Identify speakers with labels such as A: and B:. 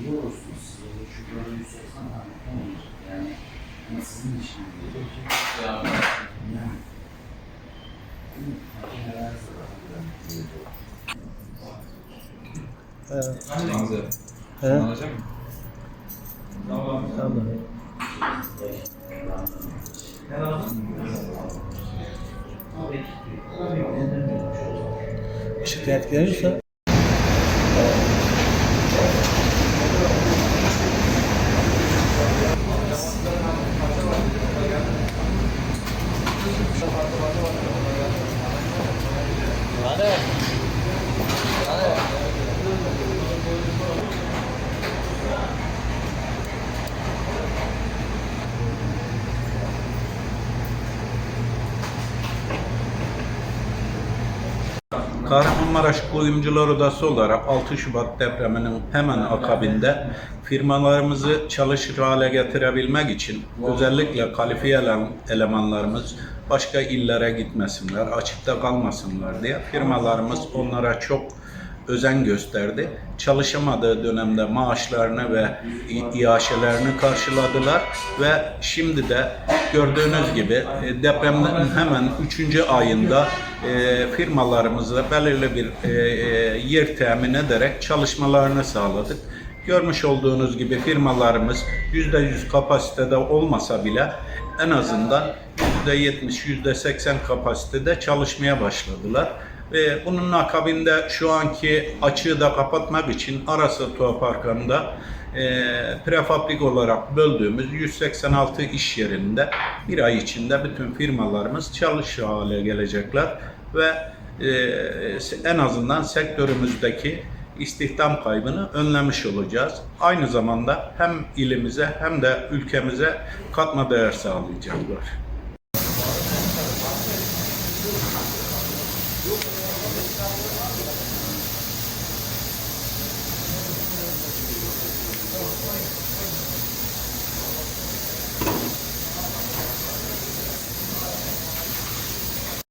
A: iyi olursunuz. Size de şu 180 tane tamamdır. Yani ama sizin işiniz değil. Yani. Mi? Makineler zararlı.
B: Evet. Evet.
C: Alacak mısın?
B: Tamam. Işık etkilenirse Yeah.
D: Kahramanmaraş Kuyumcular Odası olarak 6 Şubat depreminin hemen akabinde firmalarımızı çalışır hale getirebilmek için özellikle kalifiye ele- elemanlarımız başka illere gitmesinler, açıkta kalmasınlar diye firmalarımız onlara çok özen gösterdi. Çalışamadığı dönemde maaşlarını ve iaşelerini karşıladılar ve şimdi de gördüğünüz gibi e, depremden hemen 3. ayında e, firmalarımıza belirli bir e, yer temin ederek çalışmalarını sağladık. Görmüş olduğunuz gibi firmalarımız %100 kapasitede olmasa bile en azından %70, %80 kapasitede çalışmaya başladılar. Ve bunun akabinde şu anki açığı da kapatmak için Arası Tuğa Parkı'nda e, prefabrik olarak böldüğümüz 186 iş yerinde bir ay içinde bütün firmalarımız çalışır hale gelecekler ve e, en azından sektörümüzdeki istihdam kaybını önlemiş olacağız. Aynı zamanda hem ilimize hem de ülkemize katma değer sağlayacaklar. Yok.